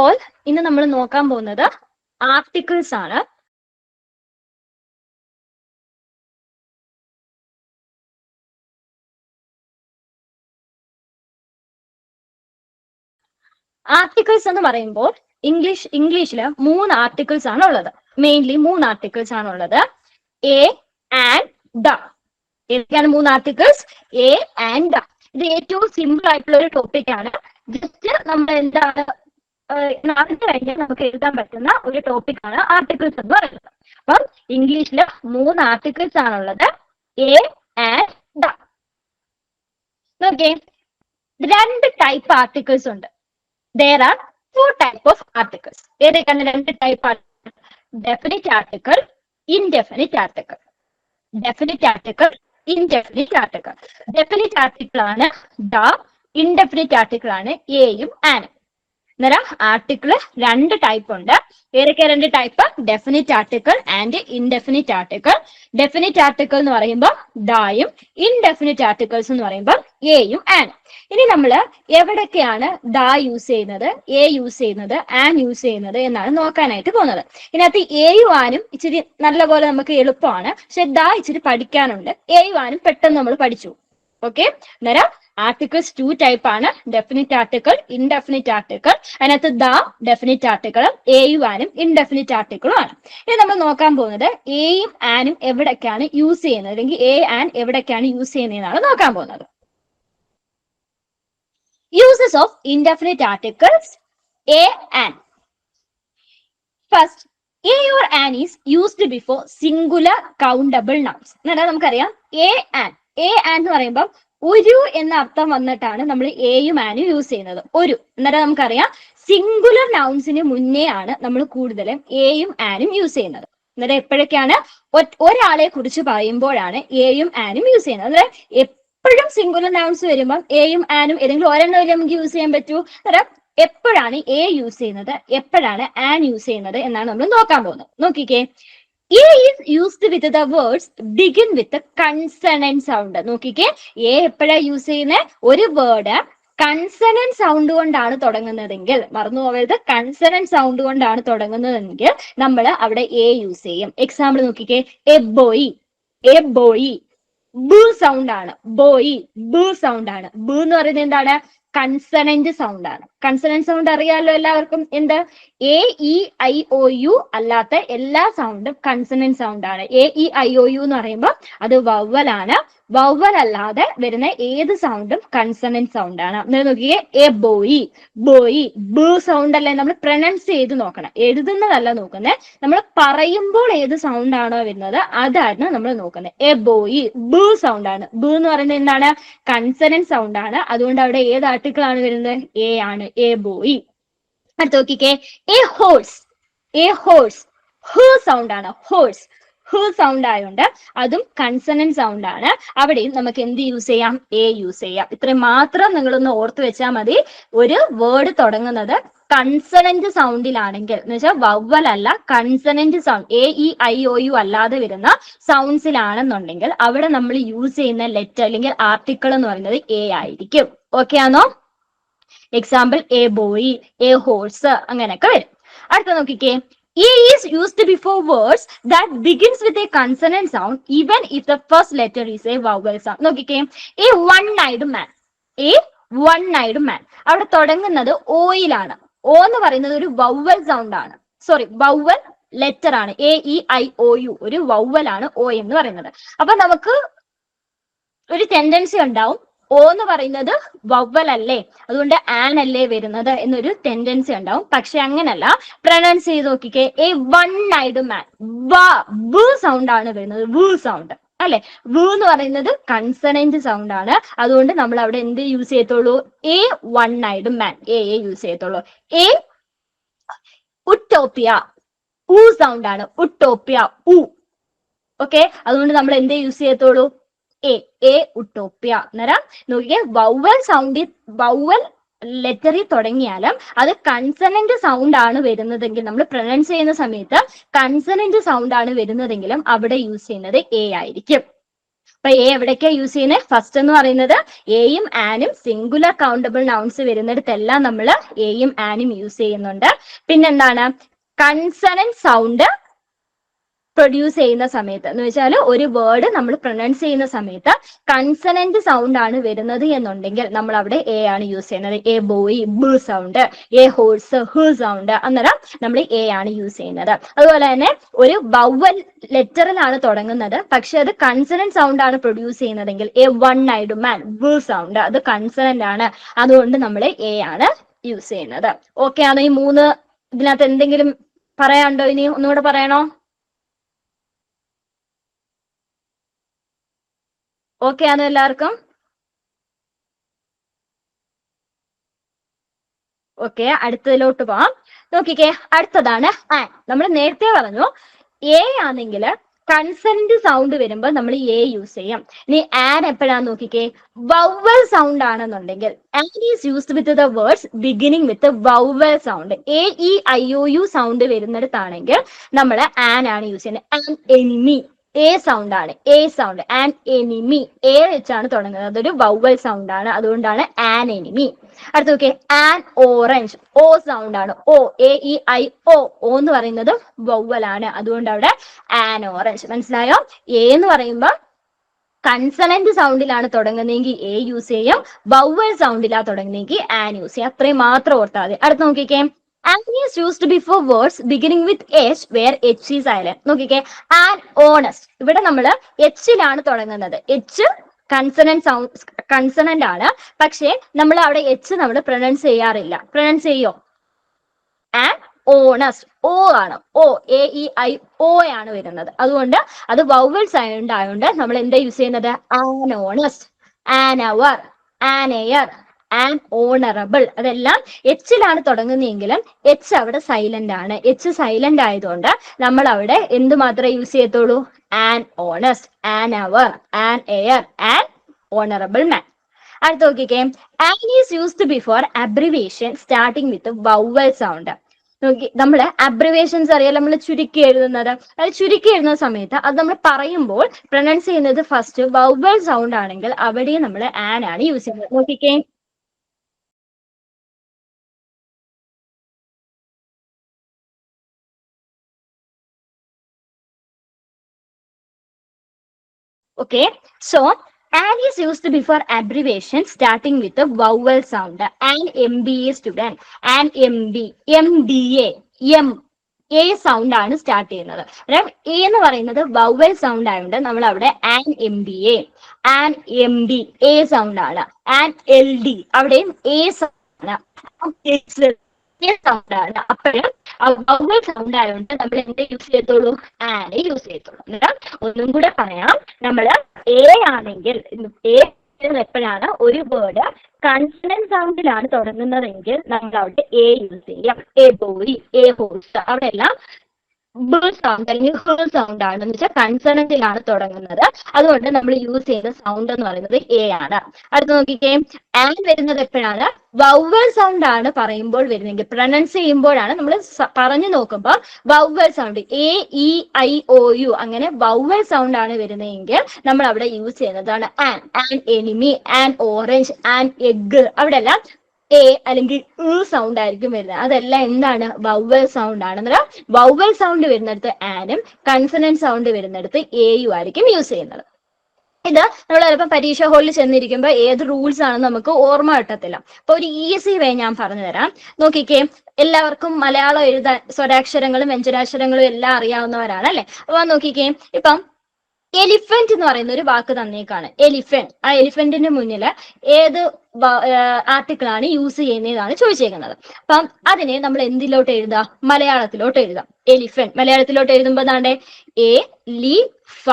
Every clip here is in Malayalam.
ഓൾ ഇന്ന് നമ്മൾ നോക്കാൻ പോകുന്നത് ആർട്ടിക്കിൾസ് ആണ്. ആർട്ടിക്കിൾസ് എന്ന് പറയുമ്പോൾ ഇംഗ്ലീഷ് ഇംഗ്ലീഷിൽ മൂന്ന് ആർട്ടിക്കിൾസ് ആണ് ഉള്ളത്. മെയിൻലി മൂന്ന് ആർട്ടിക്കിൾസ് ആണ് ഉള്ളത്. എ ആൻഡ് ദ ഏതൊക്കെയാണ് മൂന്ന് ആർട്ടിക്കിൾസ് എ ആൻഡ് ഡ ഇത് ഏറ്റവും സിമ്പിൾ ആയിട്ടുള്ള ഒരു ടോപ്പിക് ആണ്. ജസ്റ്റ് നമ്മൾ എന്താണ് അറിഞ്ഞു കഴിഞ്ഞാൽ നമുക്ക് എഴുതാൻ പറ്റുന്ന ഒരു ടോപ്പിക് ആണ് ആർട്ടിക്കിൾസ് എന്ന് പറയുന്നത്. അപ്പം ഇംഗ്ലീഷിൽ മൂന്ന് ആർട്ടിക്കിൾസ് ആണുള്ളത്. എ ആൻഡ് ദ നോക്കേ രണ്ട് ടൈപ്പ് ആർട്ടിക്കിൾസ് ഉണ്ട്. There are four type of articles ഏതൊക്കെയാണ് രണ്ട് type definite article indefinite article definite article indefinite article definite article ആണ് ദ ഇൻഡെഫിനിറ്റ് ആർട്ടിക്കിൾ ആണ് എയും ആനും അന്നേരം ആർട്ടിക്കിൾ രണ്ട് ടൈപ്പ് ഉണ്ട്. ഏതൊക്കെ രണ്ട് type definite article and indefinite article definite article എന്ന് പറയുമ്പോൾ ഡായും ഇൻഡെഫിനിറ്റ് ആർട്ടിക്കിൾസ് എന്ന് പറയുമ്പോൾ എയും ആൻ ഇനി നമ്മൾ എവിടൊക്കെയാണ് ദ യൂസ് ചെയ്യുന്നത്? എ യൂസ് ചെയ്യുന്നത്? ആൻ യൂസ് ചെയ്യുന്നത്? എന്നാണ് നോക്കാനായിട്ട് പോകുന്നത്. ഇതിനകത്ത് എയും ആനും ഇച്ചിരി നല്ലപോലെ നമുക്ക് എളുപ്പമാണ്. പക്ഷെ ദ ഇച്ചിരി പഠിക്കാനുണ്ട്. എയും ആനും പെട്ടെന്ന് നമ്മൾ പഠിച്ചു. ഓക്കെ അന്നേരം ആർട്ടിക്കിൾസ് ടു ടൈപ്പ് ആണ് ഡെഫിനിറ്റ് ആർട്ടിക്കിൾ ഇൻഡെഫിനിറ്റ് ആർട്ടിക്കിൾ അതിനകത്ത് ദ ഡെഫിനിറ്റ് ആർട്ടിക്കിളും എയും ആനും ഇൻഡെഫിനിറ്റ് ആർട്ടിക്കിളും ആണ്. ഇനി നമ്മൾ നോക്കാൻ പോകുന്നത് എയും ആനും എവിടൊക്കെയാണ് യൂസ് ചെയ്യുന്നത്? അല്ലെങ്കിൽ എ ആൻ എവിടൊക്കെയാണ് യൂസ് ചെയ്യുന്നതെന്നാണ് നോക്കാൻ പോകുന്നത്. Uses of indefinite articles a an first a or an is used before singular countable nouns. നമുക്കറിയാം. A and. And എന്ന് പറയുമ്പോൾ ഒരു എന്ന അർത്ഥം വന്നിട്ടാണ് നമ്മൾ എയും ആനും യൂസ് ചെയ്യുന്നത്. ഒരു. എന്നിട്ട് നമുക്കറിയാം സിംഗുലർ നൗൺസിന് മുന്നേ ആണ് നമ്മൾ കൂടുതലും എയും ആനും യൂസ് ചെയ്യുന്നത്. എന്നിട്ട് എപ്പോഴൊക്കെയാണ് ഒരാളെ കുറിച്ച് പറയുമ്പോഴാണ് എയും ആനും യൂസ് ചെയ്യുന്നത്. അതായത് എപ്പോഴും സിംഗുലർ നൗൺസ് വരുമ്പോൾ എയും ആനും ഏതെങ്കിലും ഒരെണ്ണം നമുക്ക് യൂസ് ചെയ്യാൻ പറ്റൂ. അതായത് എപ്പോഴാണ് എ യൂസ് ചെയ്യുന്നത്? എപ്പോഴാണ് ആൻ യൂസ് ചെയ്യുന്നത്? എന്നാണ് നമ്മൾ നോക്കാൻ പോകുന്നത്. നോക്കിക്കേ. A is used with the words begin with consonant sound നോക്കിക്കേ. എ എപ്പോഴാണ് യൂസ് ചെയ്യുന്നത് ഒരു വേർഡ് കൺസണൻ സൗണ്ട് കൊണ്ടാണ് തുടങ്ങുന്നതെങ്കിൽ മറന്നു പോകരുത്. കൺസണൻ സൗണ്ട് കൊണ്ടാണ് തുടങ്ങുന്നതെങ്കിൽ നമ്മൾ അവിടെ എ യൂസ് ചെയ്യും. എക്സാമ്പിൾ നോക്കിക്കേ. A boy a boy b sound ആണ്. ബോയി ബ് സൗണ്ട് ആണ്. ബ് എന്ന് പറയുന്നത് എന്താണ്? കൺസണന്റ് സൗണ്ട് ആണ്. കൺസണന്റ് സൗണ്ട് അറിയാലോ എല്ലാവർക്കും. എന്ത്? A E I O U അല്ലാത്ത എല്ലാ സൗണ്ടും കൺസണന്റ് സൗണ്ട് ആണ്. A E I O U എന്ന് പറയുമ്പോൾ അത് വവ്വൽ ആണ്. വവ്വൽ അല്ലാതെ വരുന്ന ഏത് സൗണ്ടും കൺസണന്റ് സൗണ്ട് ആണ്. നോക്കിയേ a boy boy b sound അല്ലേ നമ്മൾ പ്രൊനൗൺസ് ചെയ്ത് നോക്കണം. എഴുതുന്നതല്ല നോക്കുന്നത് നമ്മൾ പറയുമ്പോൾ ഏത് സൗണ്ട് ആണോ വരുന്നത് അതാണ് നമ്മൾ നോക്കുന്നത് എ ബോയി ബ് സൗണ്ട് ആണ്. ബ് എന്ന് പറയുന്നത് എന്താണ്? കൺസണന്റ് സൗണ്ട് ആണ്. അതുകൊണ്ട് അവിടെ ഏത് ആർട്ടിക്കിൾ ആണ് വരുന്നത്? എ ആണ്. എ ബോയി അടുത്ത് നോക്കിക്കേ. A horse a horse h sound ആണ്. ഹോഴ്സ് ഹ് സൗണ്ട് ആയതുകൊണ്ട് അതും കൺസണൻ സൗണ്ട് ആണ്. അവിടെയും നമുക്ക് എന്ത് യൂസ് ചെയ്യാം? എ യൂസ് ചെയ്യാം. ഇത്രയും മാത്രം നിങ്ങളൊന്ന് ഓർത്ത് വെച്ചാൽ മതി. ഒരു വേർഡ് തുടങ്ങുന്നത് കൺസണന്റ് സൗണ്ടിലാണെങ്കിൽ എന്ന് വെച്ചാൽ വവ്വൽ അല്ല consonant sound A E I O U അല്ലാതെ വരുന്ന സൗണ്ട്സിലാണെന്നുണ്ടെങ്കിൽ അവിടെ നമ്മൾ യൂസ് ചെയ്യുന്ന ലെറ്റർ അല്ലെങ്കിൽ ആർട്ടിക്കിൾ എന്ന് പറയുന്നത് എ ആയിരിക്കും. ഓക്കെ ആണോ? Example a boy a horse അങ്ങനെയൊക്കെ വരും. അടുത്ത നോക്കിക്കേ. A is used before words that begins with a consonant sound even if the first letter is a vowel sound നോക്കിക്കേ. A one eyed man a one eyed man അവിടെ തുടങ്ങുന്നത് ഓയിലാണ് ഓ എന്ന് പറയുന്നത് ഒരു വൗവൽ സൗണ്ട് ആണ്. സോറി വൗവൽ ലെറ്റർ ആണ്. A E I O U ഒരു വൗവൽ ആണ് ഓ എന്ന് പറയുന്നത്. അപ്പൊ നമുക്ക് ഒരു ടെൻഡൻസി ഉണ്ടാവും. ഓ എന്ന് പറയുന്നത് വവ്വൽ അല്ലേ അതുകൊണ്ട് ആൻ അല്ലേ വരുന്നത് എന്നൊരു ടെൻഡൻസി ഉണ്ടാവും. പക്ഷെ അങ്ങനല്ല. പ്രൊനൗൺസ് ചെയ്ത് നോക്കിക്കേ. എ വൺ ഐഡ് മാൻ വ സൗണ്ട് ആണ് വരുന്നത്. വു സൗണ്ട് അല്ലെ? വു എന്ന് പറയുന്നത് കൺസണന്റ് സൗണ്ട് ആണ്. അതുകൊണ്ട് നമ്മൾ അവിടെ എന്ത് യൂസ് ചെയ്യത്തുള്ളൂ? A one eyed man a a use ചെയ്യത്തുള്ളൂ. എ ഉട്ടോപ്പിയ ഉ സൗണ്ട് ആണ്. ഉട്ടോപ്പിയ ഉ ഓക്കെ അതുകൊണ്ട് നമ്മൾ എന്തേ യൂസ് ചെയ്യത്തുള്ളൂ? എ എ ഉട്ടോപ്യ അന്നേരം നോക്കിയേ വൗവൽ സൗണ്ടിൽ വൗവൽ ലെറ്ററിൽ തുടങ്ങിയാലും അത് കൺസണന്റ് സൗണ്ട് ആണ് വരുന്നതെങ്കിൽ നമ്മൾ പ്രൊനൗൺസ് ചെയ്യുന്ന സമയത്ത് കൺസണന്റ് സൗണ്ട് ആണ് വരുന്നതെങ്കിലും അവിടെ യൂസ് ചെയ്യുന്നത് എ ആയിരിക്കും. അപ്പൊ എ എവിടേക്കാ യൂസ് ചെയ്യുന്നത്? ഫസ്റ്റ് എന്ന് പറയുന്നത് എയും ആനും സിംഗുലർ കൗണ്ടബിൾ നൗൺസ് വരുന്നിടത്തെല്ലാം നമ്മൾ എയും ആനും യൂസ് ചെയ്യുന്നുണ്ട്. പിന്നെന്താണ്? കൺസനന്റ് സൗണ്ട് പ്രൊഡ്യൂസ് ചെയ്യുന്ന സമയത്ത്. എന്ന് വെച്ചാൽ ഒരു വേർഡ് നമ്മൾ പ്രൊനൗൺസ് ചെയ്യുന്ന സമയത്ത് കൺസണന്റ് സൗണ്ട് ആണ് വരുന്നത് എന്നുണ്ടെങ്കിൽ നമ്മൾ അവിടെ എ ആണ് യൂസ് ചെയ്യുന്നത്. A boy b sound a horse h sound അന്നേരം നമ്മൾ എ ആണ് യൂസ് ചെയ്യുന്നത്. അതുപോലെ തന്നെ ഒരു വവൽ ലെറ്ററിലാണ് തുടങ്ങുന്നത്. പക്ഷെ അത് കൺസണന്റ് സൗണ്ട് ആണ് പ്രൊഡ്യൂസ് ചെയ്യുന്നതെങ്കിൽ എ വൺ ഐഡ് മാൻ ബ് സൗണ്ട് അത് കൺസണന്റ് ആണ്. അതുകൊണ്ട് നമ്മൾ എ ആണ് യൂസ് ചെയ്യുന്നത്. ഓക്കെ ആണോ ഈ മൂന്ന്? ഇതിനകത്ത് എന്തെങ്കിലും പറയാനുണ്ടോ ഇനി? ഒന്നുകൂടെ പറയണോ? ഓക്കെ ആണ് എല്ലാവർക്കും? ഓക്കെ അടുത്തതിലോട്ട് പോവാം. നോക്കിക്കേ അടുത്തതാണ് ആൻ നമ്മൾ നേരത്തെ പറഞ്ഞു എ ആണെങ്കിൽ കൺസെന്റ് സൗണ്ട് വരുമ്പോൾ നമ്മൾ എ യൂസ് ചെയ്യാം. ഇനി ആൻ എപ്പോഴാന്ന് നോക്കിക്കേ വൗവൽ സൗണ്ട് ആണെന്നുണ്ടെങ്കിൽ an is used with the words beginning with vowel sound A E I O U sound വരുന്നിടത്താണെങ്കിൽ നമ്മൾ ആൻ ആണ് യൂസ് ചെയ്യുന്നത്. ആൻ എനിമി എ സൗണ്ട് ആണ്. A sound an enemy A വെച്ചാണ് തുടങ്ങുന്നത്. അതൊരു വൗവൽ സൗണ്ട് ആണ്. അതുകൊണ്ടാണ് ആൻ എനിമി അടുത്ത നോക്കിയേ. ആൻ ഓറഞ്ച് ഓ സൗണ്ട് ആണ്. O A E I O O എന്ന് പറയുന്നത് വൗവൽ ആണ്. അതുകൊണ്ട് അവിടെ ആൻ ഓറഞ്ച് മനസ്സിലായോ? എ എന്ന് പറയുമ്പോൾ കൺസണന്റ് സൗണ്ടിലാണ് തുടങ്ങുന്നതെങ്കിൽ എ യൂസ് ചെയ്യും. വൗവൽ സൗണ്ടിലാണ് തുടങ്ങുന്നതെങ്കിൽ ആൻ യൂസ് ചെയ്യും. അത്രയും മാത്രം ഓർത്താൽ മതി. അടുത്ത് നോക്കിക്കേ. An is used before words beginning with H where H is silent നോക്കിക്കേ. ആൻഡ് ഓണസ്റ്റ് ഇവിടെ നമ്മൾ എച്ചിലാണ് തുടങ്ങുന്നത്. എച്ച് കൺസണന്റ് സൗണ്ട് കൺസണന്റ് ആണ്. പക്ഷേ നമ്മൾ അവിടെ എച്ച് നമ്മൾ പ്രൊനൗൺസ് ചെയ്യാറില്ല. പ്രൊനൗൺസ് ചെയ്യോ? ആൻഡ് ഓണസ്റ്റ് ഓ ആണ്. O A E I O ആണ് വരുന്നത്. അതുകൊണ്ട് അത് വൗവൽ സൗണ്ട് ആയതുകൊണ്ട് നമ്മൾ എന്താ യൂസ് ചെയ്യുന്നത്? An honest an hour an heir an honourable അതെല്ലാം എച്ചിലാണ് തുടങ്ങുന്നതെങ്കിലും എച്ച് അവിടെ സൈലന്റ് ആണ്. എച്ച് സൈലന്റ് ആയതുകൊണ്ട് നമ്മൾ അവിടെ എന്ത് മാത്രമേ യൂസ് ചെയ്യത്തുള്ളൂ? An honest an hour an heir an honourable man അടുത്ത നോക്കിക്കേ. An is used before abbreviation starting with vowel sound നോക്കി നമ്മൾ അബ്രിവേഷൻസ് അറിയാം. നമ്മൾ ചുരുക്കി എഴുതുന്നത്. അത് ചുരുക്കി എഴുതുന്ന സമയത്ത് അത് നമ്മൾ പറയുമ്പോൾ പ്രൊനൗൺസ് ചെയ്യുന്നത് ഫസ്റ്റ് വൗവൽ സൗണ്ട് ആണെങ്കിൽ അവിടെയും നമ്മൾ ആൻ ആണ് യൂസ് ചെയ്യുന്നത്. നോക്കിക്കേ. Okay, so an is used before abbreviation starting with a vowel sound. An MBA student, an MB, MDA, M. A sound ആണ് സ്റ്റാർട്ട് ചെയ്യുന്നത്. എ എന്ന് പറയുന്നത് വവൽ സൗണ്ട് ആയതുകൊണ്ട് നമ്മൾ അവിടെ an M B A an M D A sound ആണ്. ആൻ എൽ ഡി അവിടെയും എ സൗണ്ട് ആണ്. സൗണ്ട് ആണ്. അപ്പോഴും വവൽ സൗണ്ട് ആയതുകൊണ്ട് നമ്മൾ എന്ത് യൂസ് ചെയ്യത്തുള്ളൂ? ആനെ യൂസ് ചെയ്യത്തുള്ളൂ. അന്നേരം ഒന്നും കൂടെ പറയാം. നമ്മൾ എ ആണെങ്കിൽ എ എപ്പോഴാണ്? ഒരു വേർഡ് കൺസണന്റ് സൗണ്ടിലാണ് തുടങ്ങുന്നതെങ്കിൽ നമ്മൾ അവിടെ എ യൂസ് ചെയ്യാം. എ ബോയ് എ ഹോഴ്സ് അവിടെ എല്ലാം സൗണ്ട് അല്ലെങ്കിൽ ഹ് സൗണ്ട് ആണ് എന്ന് വെച്ചാൽ കൺസണന്റിലാണ് തുടങ്ങുന്നത്. അതുകൊണ്ട് നമ്മൾ യൂസ് ചെയ്യുന്ന സൗണ്ട് എന്ന് പറയുന്നത് എ ആണ്. അടുത്ത് നോക്കിക്കേ. ആൻ വരുന്നത് എപ്പോഴാണ്? വൗവൽ സൗണ്ട് ആണ് പറയുമ്പോൾ വരുന്നെങ്കിൽ പ്രൊനൗൺസ് ചെയ്യുമ്പോഴാണ് നമ്മൾ പറഞ്ഞു നോക്കുമ്പോൾ vowel sound A E I O U അങ്ങനെ വൗവൽ സൗണ്ട് ആണ് വരുന്നതെങ്കിൽ നമ്മൾ അവിടെ യൂസ് ചെയ്യുന്നതാണ് an an enemy an orange an egg അവിടെ എല്ലാം എ അല്ലെങ്കിൽ സൗണ്ട് ആയിരിക്കും വരുന്നത്. അതെല്ലാം എന്താണ്? വൗവൽ സൗണ്ട് ആണ് അന്നേരം വൗവൽ സൗണ്ട് വരുന്നിടത്ത് ആനും കൺസണന്റ് സൗണ്ട് വരുന്നിടത്ത് എയും ആയിരിക്കും യൂസ് ചെയ്യുന്നത്. ഇത് നമ്മൾ ചിലപ്പോൾ പരീക്ഷ ഹോളിൽ ചെന്നിരിക്കുമ്പോൾ ഏത് റൂൾസ് ആണെന്ന് നമുക്ക് ഓർമ്മ കിട്ടത്തില്ല. അപ്പൊ ഒരു ഈസി വേ ഞാൻ പറഞ്ഞു തരാം. നോക്കിക്കേ എല്ലാവർക്കും മലയാളം എഴുതാൻ സ്വരാക്ഷരങ്ങളും വ്യഞ്ജനാക്ഷരങ്ങളും എല്ലാം അറിയാവുന്നവരാണ് അല്ലെ? അപ്പൊ നോക്കിക്കേ ഇപ്പം എലിഫന്റ് എന്ന് പറയുന്ന ഒരു വാക്ക് തന്നേക്കാണ്. എലിഫന്റ് ആ എലിഫന്റിന്റെ മുന്നിൽ ഏത് ആർട്ടിക്കിൾ ആണ് യൂസ് ചെയ്യുന്നതാണ് ചോദിച്ചേക്കുന്നത്. അപ്പം അതിനെ നമ്മൾ എന്തിലോട്ട് എഴുതാം? മലയാളത്തിലോട്ട് എഴുതാം. എലിഫന്റ് മലയാളത്തിലോട്ട് എഴുതുമ്പോൾ എന്താണ് എ ലി ഫ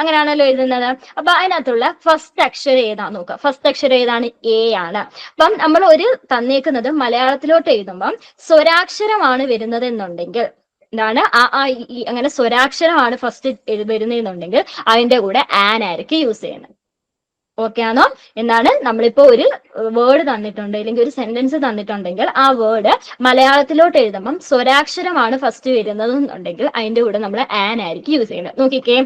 അങ്ങനെയാണല്ലോ എഴുതുന്നത്. അപ്പൊ അതിനകത്തുള്ള ഫസ്റ്റ് അക്ഷരം ഏതാ നോക്കുക ഫസ്റ്റ് അക്ഷരം ഏതാണ്? എ ആണ്. അപ്പം നമ്മൾ ഒരു തന്നേക്കുന്നത് മലയാളത്തിലോട്ട് എഴുതുമ്പം സ്വരാക്ഷരമാണ് വരുന്നത് എന്നുണ്ടെങ്കിൽ എന്താണ്? ആ ആ ഈ അങ്ങനെ സ്വരാക്ഷരമാണ് ഫസ്റ്റ് വരുന്നതെന്നുണ്ടെങ്കിൽ അതിന്റെ കൂടെ ആൻ ആയിരിക്കും യൂസ് ചെയ്യുന്നത്. ഓക്കെ ആണോ? എന്നാണ് നമ്മളിപ്പോ ഒരു വേർഡ് തന്നിട്ടുണ്ട് അല്ലെങ്കിൽ ഒരു സെന്റൻസ് തന്നിട്ടുണ്ടെങ്കിൽ ആ വേർഡ് മലയാളത്തിലോട്ട് എഴുതുമ്പം സ്വരാക്ഷരമാണ് ഫസ്റ്റ് വരുന്നത് എന്നുണ്ടെങ്കിൽ അതിന്റെ കൂടെ നമ്മൾ ആൻ ആയിരിക്കും യൂസ് ചെയ്യുന്നത്. നോക്കിക്കേ.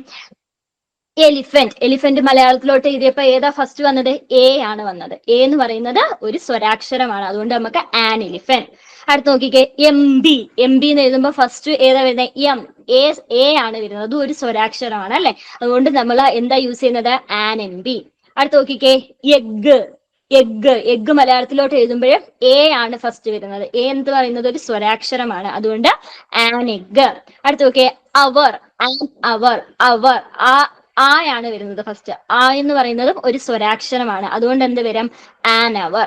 എലിഫന്റ് എലിഫന്റ് മലയാളത്തിലോട്ട് എഴുതിയപ്പോ ഏതാ ഫസ്റ്റ് വന്നത്? എ ആണ് വന്നത്. എ എന്ന് പറയുന്നത് ഒരു സ്വരാക്ഷരമാണ്. അതുകൊണ്ട് നമുക്ക് ആൻ എലിഫന്റ് അടുത്ത് നോക്കിക്കേ. എം ബി എം ബി എന്ന് എഴുതുമ്പോൾ ഫസ്റ്റ് ഏതാ വരുന്നത് എം എ എ ആണ് വരുന്നത്. അതും ഒരു സ്വരാക്ഷരമാണ് അല്ലെ? അതുകൊണ്ട് നമ്മൾ എന്താ യൂസ് ചെയ്യുന്നത്? ആൻ എം ബി അടുത്ത് നോക്കിക്കേ. എഗ് എഗ് എഗ് മലയാളത്തിലോട്ട് എഴുതുമ്പോഴും എ ആണ് ഫസ്റ്റ് വരുന്നത്. എ എന്ന് പറയുന്നത് ഒരു സ്വരാക്ഷരമാണ്. അതുകൊണ്ട് ആൻ എഗ് അടുത്ത് നോക്കിയേ അവർ അവർ അവർ ആ ആയാണ് വരുന്നത് ഫസ്റ്റ് ആ എന്ന് പറയുന്നതും ഒരു സ്വരാക്ഷരമാണ്. അതുകൊണ്ട് എന്ത് വരും? ആൻ അവർ